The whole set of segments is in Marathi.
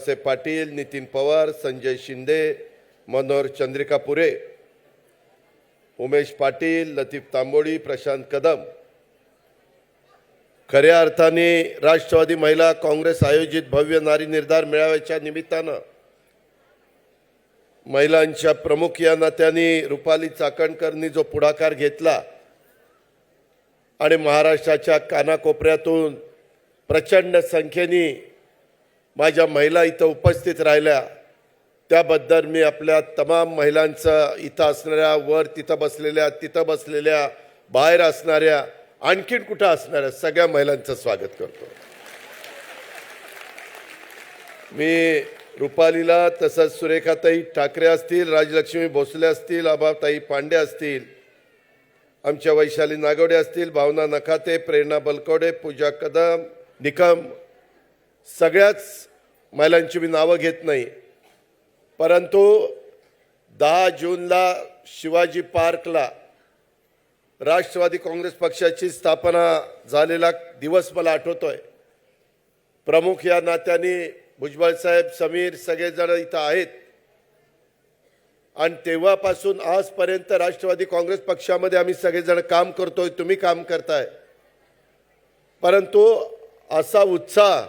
बाळासाहेब पाटील नितीन पवार संजय शिंदे मनोहर चंद्रिका पुरे उमेश पाटील लतीफ तांबोळी प्रशांत कदम. खऱ्या अर्थाने राष्ट्रवादी महिला काँग्रेस आयोजित भव्य नारी निर्धार मेळाव्याच्या निमित्तानं महिलांच्या प्रमुख या नात्याने रुपाली चाकणकरनी जो पुढाकार घेतला आणि महाराष्ट्राच्या कानाकोपऱ्यातून प्रचंड संख्येने माझ्या महिला इथं उपस्थित राहिल्या. त्याबद्दल मी आपल्या तमाम महिलांचं इथं असणाऱ्या वर तिथं बसलेल्या तिथं बसलेल्या बाहेर असणाऱ्या आणखीन कुठं असणाऱ्या सगळ्या महिलांचं स्वागत करतो. मी रुपालीला तसंच सुरेखाताई ठाकरे असतील राजलक्ष्मी भोसले असतील आबाताई पांडे असतील आमच्या वैशाली नागवडे असतील भावना नखाते प्रेरणा बलकवडे पूजा कदम निकम सगळ्याच महिलांची मी नावं घेत नाही. परंतु दहा जूनला शिवाजी पार्कला राष्ट्रवादी काँग्रेस पक्षाची स्थापना झालेला दिवस मला आठवतो आहे प्रमुख या नात्याने भुजबळ साहेब समीर सगळेजण इथं आहेत. आणि तेव्हापासून आजपर्यंत राष्ट्रवादी काँग्रेस पक्षामध्ये आम्ही सगळेजण काम करतोय तुम्ही काम करताय. परंतु असा उत्साह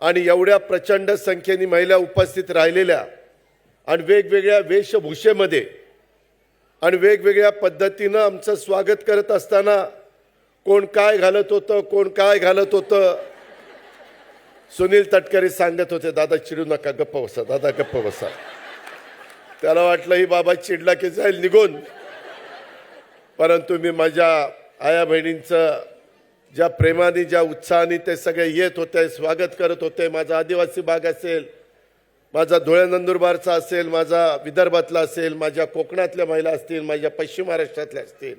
आणि एवढ्या प्रचंड संख्येने महिला उपस्थित राहिलेल्या आणि वेगवेगळ्या वेशभूषेमध्ये आणि वेगवेगळ्या पद्धतीनं आमचं स्वागत करत असताना कोण काय घालत होतं कोण काय घालत होतं? सुनील तटकरे सांगत होते दादा चिडू नका गप्प बसा दादा गप्प बसा. त्याला वाटलं ही बाबा चिडला की जाईल निघून. परंतु मी माझ्या आया बहिणींचं ज्या प्रेमाने ज्या उत्साहाने ते सगळे येत होते स्वागत करत होते माझा आदिवासी भाग असेल माझा धुळे नंदुरबारचा असेल माझा विदर्भातला असेल माझ्या कोकणातल्या महिला असतील माझ्या पश्चिम महाराष्ट्रातल्या असतील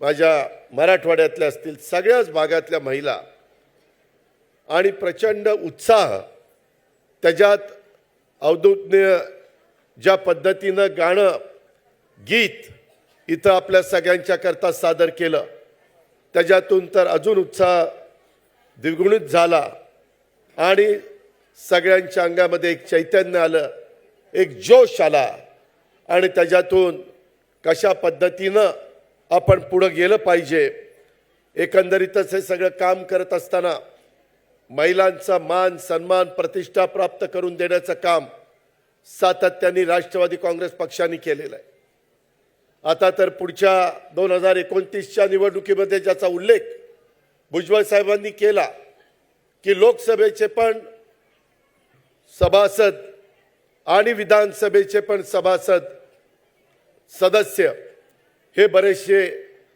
माझ्या मराठवाड्यातल्या असतील सगळ्याच भागातल्या महिला आणि प्रचंड उत्साह त्याच्यात अवधूतनीय ज्या पद्धतीनं गाणं गीत इथं आपल्या सगळ्यांच्या करता सादर केलं. त्याच्यातून तर अजून उत्साह द्विगुणित झाला. आणि सगळ्यांच्या अंगामध्ये एक चैतन्य आलं एक जोश आला. आणि त्याच्यातून कशा पद्धतीनं आपण पुढं गेलं पाहिजे एकंदरीतच हे सगळं काम करत असताना महिलांचा मान सन्मान प्रतिष्ठा प्राप्त करून देण्याचं काम सातत्याने राष्ट्रवादी काँग्रेस पक्षाने केलेलं आहे. आता तर पुढच्या दोन हजार एकोणतीसच्या निवडणुकीमध्ये ज्याचा उल्लेख भुजबळ साहेबांनी केला की लोकसभेचे पण सभासद आणि विधानसभेचे पण सभासद सदस्य हे बरेचसे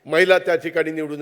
महिला त्या ठिकाणी निवडून